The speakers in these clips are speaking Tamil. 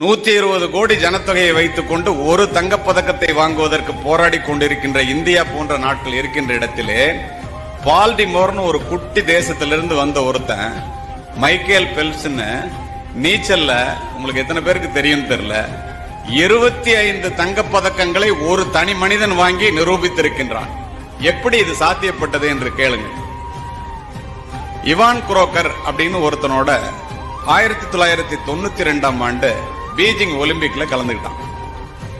நூத்தி இருபது கோடி ஜனத்தொகையை வைத்துக் கொண்டு ஒரு தங்கப்பதக்கத்தை வாங்குவதற்கு போராடி கொண்டிருக்கின்ற இந்தியா போன்ற நாட்கள் இருக்கின்ற இடத்திலே பால்டிமோர்னு ஒரு குட்டி தேசத்திலிருந்து வந்த ஒருத்தன் மைக்கேல் பெல்ஸ்னு நீச்சல்ல உங்களுக்கு எத்தனை பேருக்கு தெரியும் தெரியல இருபத்தி ஐந்து தங்கப்பதக்கங்களை ஒரு தனி மனிதன் வாங்கி நிரூபித்திருக்கின்றான். எப்படி இது சாத்தியப்பட்டது என்று கேளுங்க இவான் குரோக்கர் அப்படின்னு ஒருத்தனோட ஆயிரத்தி தொள்ளாயிரத்தி தொண்ணூத்தி ரெண்டாம் ஆண்டு பீஜிங் ஒலிம்பிக்ல கலந்துக்கிட்டான்.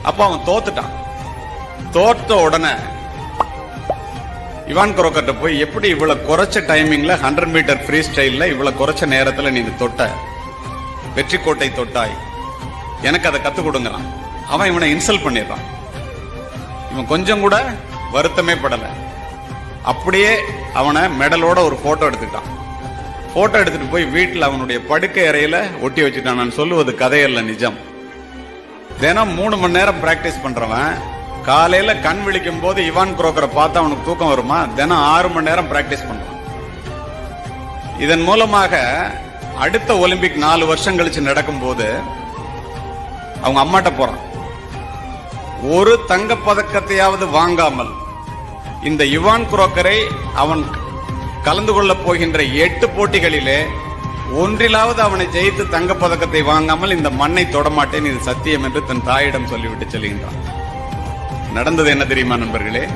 அப்ப அவன் தோத்துட்டான். தோத்த உடனே இவான் குரோக்கர்ட்ட போய் எப்படி இவ்வளவு குறைச்ச டைமிங்ல ஹண்ட்ரட் மீட்டர் ஃப்ரீ ஸ்டைல்ல இவ்வளவு குறைச்ச நேரத்துல நீங்க தொட்ட? வெற்றி கோட்டை தொட்டாய். எனக்கு அதை கத்து கொடுங்கிறான். அவன் இவனை இன்சல்ட் பண்ணிடுறான். இவன் கொஞ்சம் கூட வருத்தமே படல. அப்படியே அவனை மெடலோட ஒரு போட்டோ எடுத்துக்கிட்டான். போட்டோ எடுத்துட்டு போய் வீட்டில் அவனுடைய படுக்கை அறையில ஒட்டி வச்சுட்டான். நான் சொல்லுவது கதையல்ல நிஜம். தினம் மூணு மணி நேரம் பிராக்டிஸ் பண்றவன் காலையில கண் விழிக்கும் போது இவான் குரோக்கரை பார்த்தா அவனுக்கு தூக்கம் வருமா? தினம் ஆறு மணி நேரம் பிராக்டிஸ் பண்றான். இதன் மூலமாக அடுத்த ஒலிம்பிக் நாலு வருஷம் கழிச்சு நடக்கும்போது அவங்க அம்மாட்ட போறான். ஒரு தங்கப் பதக்கத்தையாவது வாங்காமல் இந்த யுவான் குரோக்கரை அவன் கலந்து கொள்ளப் போகின்ற எட்டு போட்டிகளிலே ஒன்றிலாவது அவனை ஜெயித்து தங்கப் பதக்கத்தை வாங்காமல் இந்த மண்ணை தொடமாட்டேன். இது சத்தியம் என்று தன் தாயிடம் சொல்லிவிட்டு செல்கின்றான். நடந்தது என்ன தெரியுமா நண்பர்களே?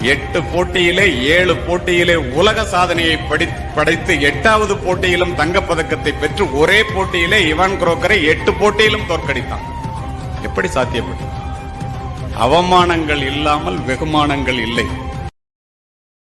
எட்டு போட்டியிலே ஏழு போட்டியிலே உலக சாதனையை படி படைத்து எட்டாவது போட்டியிலும் தங்கப் பதக்கத்தை பெற்று ஒரே போட்டியிலே இவான் குரோக்கரை எட்டு போட்டியிலும் தோற்கடித்தான். எப்படி சாத்தியப்பட்டது? அவமானங்கள் இல்லாமல் வெகுமானங்கள் இல்லை.